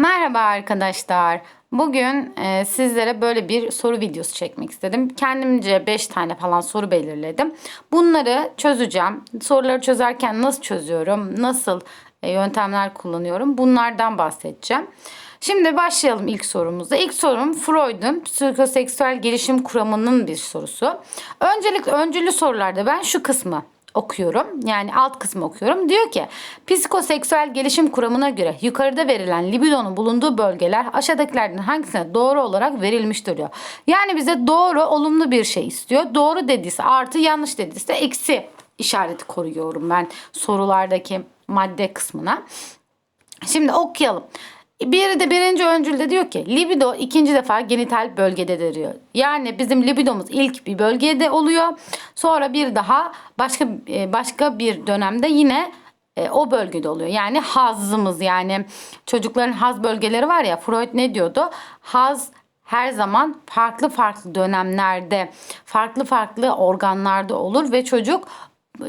Merhaba arkadaşlar. Bugün e, sizlere böyle bir soru videosu çekmek istedim. Kendimce 5 tane falan soru belirledim. Bunları çözeceğim. Soruları çözerken nasıl çözüyorum, nasıl e, yöntemler kullanıyorum bunlardan bahsedeceğim. Şimdi başlayalım ilk sorumuzda. İlk sorum Freud'un psikoseksüel gelişim kuramının bir sorusu. Öncelik öncülü sorularda ben şu kısmı okuyorum. Yani alt kısmı okuyorum. Diyor ki psikoseksüel gelişim kuramına göre yukarıda verilen libidonun bulunduğu bölgeler aşağıdakilerden hangisine doğru olarak verilmiştir diyor. Yani bize doğru olumlu bir şey istiyor. Doğru dediyse artı yanlış dediyse eksi işareti koruyorum ben sorulardaki madde kısmına. Şimdi okuyalım. Bir de birinci öncülde diyor ki libido ikinci defa genital bölgededir diyor. Yani bizim libidomuz ilk bir bölgede oluyor. Sonra bir daha başka e, başka bir dönemde yine e, o bölgede oluyor. Yani hazımız yani çocukların haz bölgeleri var ya Freud ne diyordu? Haz her zaman farklı farklı dönemlerde, farklı farklı organlarda olur ve çocuk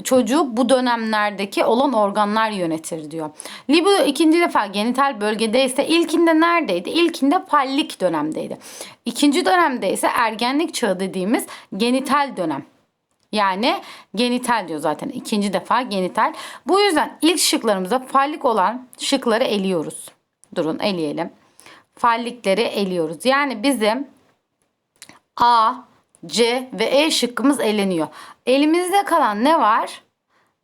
çocuğu bu dönemlerdeki olan organlar yönetir diyor. Libido ikinci defa genital bölgede ise ilkinde neredeydi? İlkinde fallik dönemdeydi. İkinci dönemde ise ergenlik çağı dediğimiz genital dönem. Yani genital diyor zaten ikinci defa genital. Bu yüzden ilk şıklarımızda fallik olan şıkları eliyoruz. Durun eleyelim. Fallikleri eliyoruz. Yani bizim A, C ve E şıkkımız eleniyor. Elimizde kalan ne var?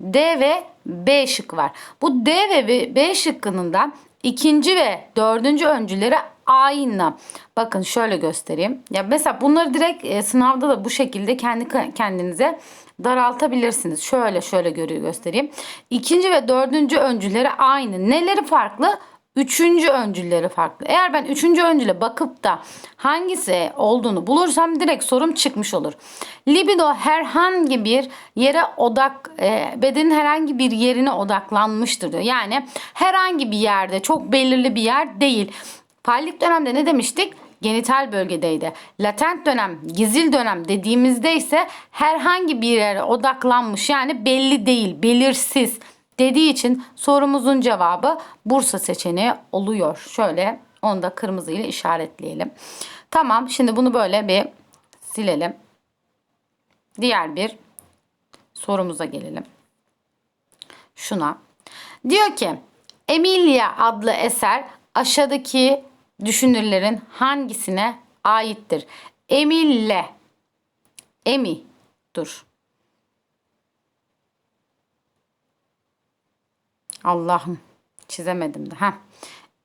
D ve B şıkkı var. Bu D ve B şıkkının da ikinci ve dördüncü öncüleri aynı. Bakın şöyle göstereyim. Ya mesela bunları direkt e, sınavda da bu şekilde kendi kendinize daraltabilirsiniz. Şöyle şöyle görüyor göstereyim. İkinci ve dördüncü öncüleri aynı. Neleri farklı? Üçüncü öncülleri farklı. Eğer ben üçüncü öncüle bakıp da hangisi olduğunu bulursam direkt sorum çıkmış olur. Libido herhangi bir yere odak, e, bedenin herhangi bir yerine odaklanmıştır diyor. Yani herhangi bir yerde çok belirli bir yer değil. Fallik dönemde ne demiştik? Genital bölgedeydi. Latent dönem, gizil dönem dediğimizde ise herhangi bir yere odaklanmış yani belli değil, belirsiz dediği için sorumuzun cevabı Bursa seçeneği oluyor. Şöyle onu da kırmızı ile işaretleyelim. Tamam şimdi bunu böyle bir silelim. Diğer bir sorumuza gelelim. Şuna. Diyor ki Emilia adlı eser aşağıdaki düşünürlerin hangisine aittir? Emille. Emi. Dur. Allah'ım çizemedim de. Heh.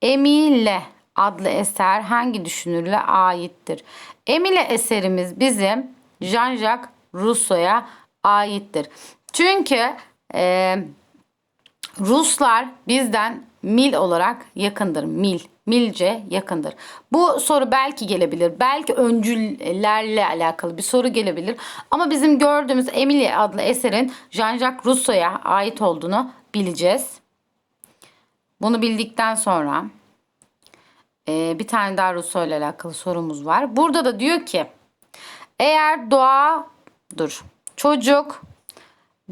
Emile adlı eser hangi düşünürle aittir? Emile eserimiz bizim Jean-Jacques Rousseau'ya aittir. Çünkü e, Ruslar bizden mil olarak yakındır. Mil. Milce yakındır. Bu soru belki gelebilir. Belki öncüllerle alakalı bir soru gelebilir. Ama bizim gördüğümüz Emilie adlı eserin Jean-Jacques Rousseau'ya ait olduğunu bileceğiz. Bunu bildikten sonra e, bir tane daha Rousseau ile alakalı sorumuz var. Burada da diyor ki eğer doğa dur çocuk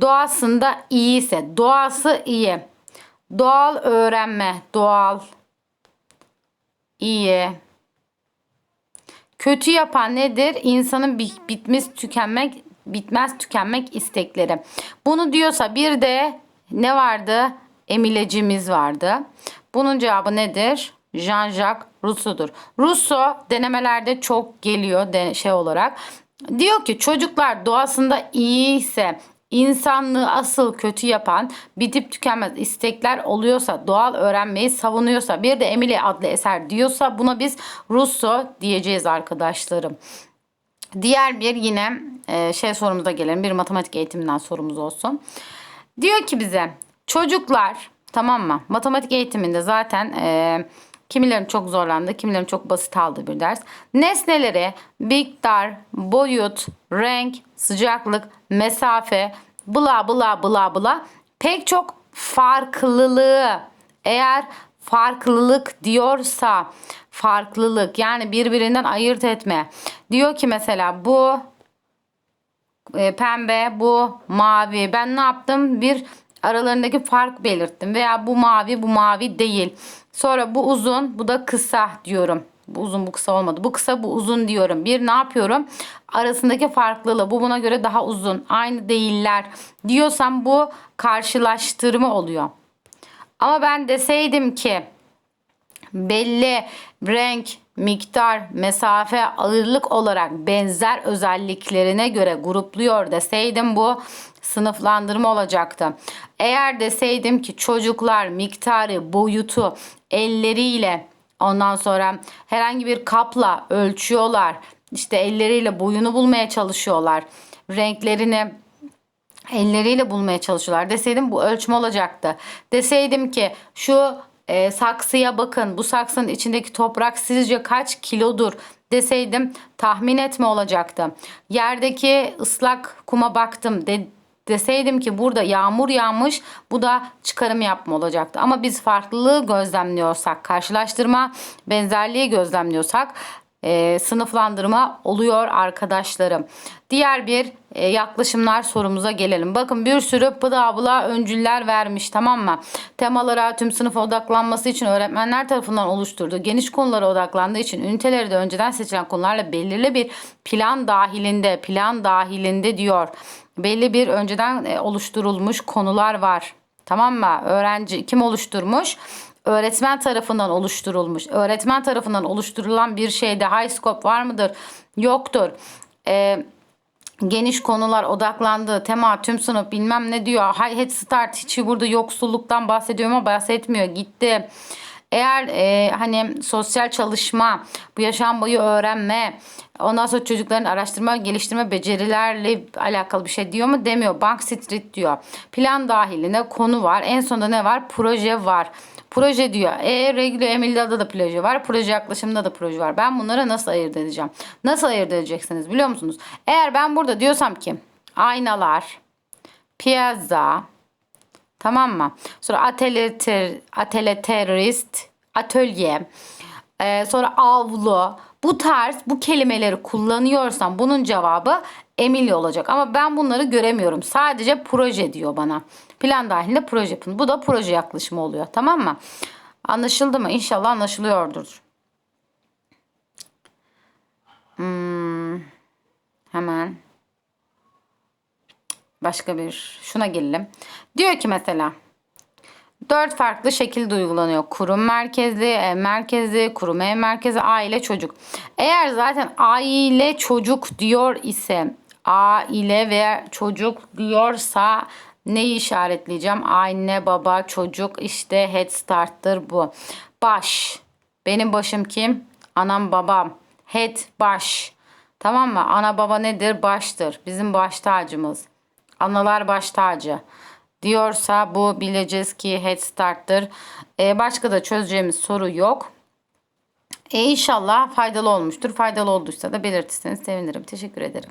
doğasında iyiyse doğası iyi doğal öğrenme doğal iyi kötü yapan nedir? İnsanın bitmez tükenmek bitmez tükenmek istekleri. Bunu diyorsa bir de ne vardı? Emilecimiz vardı. Bunun cevabı nedir? Jean-Jacques Rousseau'dur. Rousseau denemelerde çok geliyor de, şey olarak. Diyor ki çocuklar doğasında iyi ise insanlığı asıl kötü yapan bitip tükenmez istekler oluyorsa doğal öğrenmeyi savunuyorsa bir de Emile adlı eser diyorsa buna biz Rousseau diyeceğiz arkadaşlarım. Diğer bir yine e, şey sorumuza gelelim. Bir matematik eğitiminden sorumuz olsun. Diyor ki bize Çocuklar tamam mı? Matematik eğitiminde zaten e, kimilerin çok zorlandı, kimilerin çok basit aldığı bir ders. Nesneleri miktar, boyut, renk, sıcaklık, mesafe, bla bla bla bla pek çok farklılığı eğer farklılık diyorsa farklılık yani birbirinden ayırt etme. Diyor ki mesela bu e, pembe bu mavi ben ne yaptım bir aralarındaki fark belirttim veya bu mavi bu mavi değil. Sonra bu uzun bu da kısa diyorum. Bu uzun bu kısa olmadı. Bu kısa bu uzun diyorum. Bir ne yapıyorum? Arasındaki farklılığı bu buna göre daha uzun. Aynı değiller diyorsam bu karşılaştırma oluyor. Ama ben deseydim ki belli renk, miktar, mesafe, ağırlık olarak benzer özelliklerine göre grupluyor deseydim bu sınıflandırma olacaktı. Eğer deseydim ki çocuklar miktarı, boyutu elleriyle ondan sonra herhangi bir kapla ölçüyorlar. İşte elleriyle boyunu bulmaya çalışıyorlar. Renklerini elleriyle bulmaya çalışıyorlar deseydim bu ölçme olacaktı. Deseydim ki şu e, saksıya bakın bu saksının içindeki toprak sizce kaç kilodur deseydim tahmin etme olacaktı. Yerdeki ıslak kuma baktım de, deseydim ki burada yağmur yağmış bu da çıkarım yapma olacaktı. Ama biz farklılığı gözlemliyorsak karşılaştırma benzerliği gözlemliyorsak e, sınıflandırma oluyor arkadaşlarım. Diğer bir e, yaklaşımlar sorumuza gelelim. Bakın bir sürü bıda bıda öncüller vermiş tamam mı? Temalara tüm sınıfa odaklanması için öğretmenler tarafından oluşturduğu geniş konulara odaklandığı için üniteleri de önceden seçilen konularla belirli bir plan dahilinde plan dahilinde diyor. Belli bir önceden e, oluşturulmuş konular var. Tamam mı? Öğrenci kim oluşturmuş? Öğretmen tarafından oluşturulmuş. Öğretmen tarafından oluşturulan bir şeyde high scope var mıdır? Yoktur. Ee, geniş konular odaklandığı tema tüm sınıf bilmem ne diyor. High head start hiç burada yoksulluktan bahsediyor ama bahsetmiyor. Gitti. Eğer e, hani sosyal çalışma, bu yaşam boyu öğrenme, ondan sonra çocukların araştırma, geliştirme becerilerle alakalı bir şey diyor mu? Demiyor. Bank Street diyor. Plan dahilinde konu var. En sonunda ne var? Proje var. Proje diyor. E Regüle Emilia'da da proje var. Proje yaklaşımında da proje var. Ben bunları nasıl ayırt edeceğim? Nasıl ayırt edeceksiniz biliyor musunuz? Eğer ben burada diyorsam ki aynalar, piyazza, tamam mı? Sonra atölye, ter, atölye terörist, atölye, e, sonra avlu. Bu tarz bu kelimeleri kullanıyorsam bunun cevabı Emilia olacak. Ama ben bunları göremiyorum. Sadece proje diyor bana. Plan dahilinde proje yapın. Bu da proje yaklaşımı oluyor. Tamam mı? Anlaşıldı mı? İnşallah anlaşılıyordur. Hmm, hemen başka bir şuna gelelim. Diyor ki mesela dört farklı şekilde uygulanıyor. Kurum merkezli, ev merkezli, kurum ev merkezi, aile çocuk. Eğer zaten aile çocuk diyor ise aile ve çocuk diyorsa neyi işaretleyeceğim? Anne, baba, çocuk işte head start'tır bu. Baş. Benim başım kim? Anam, babam. Head, baş. Tamam mı? Ana baba nedir? Baştır. Bizim baş tacımız. Analar baş tacı. Diyorsa bu bileceğiz ki head start'tır. Ee, başka da çözeceğimiz soru yok. E inşallah faydalı olmuştur. Faydalı olduysa da belirtirseniz sevinirim. Teşekkür ederim.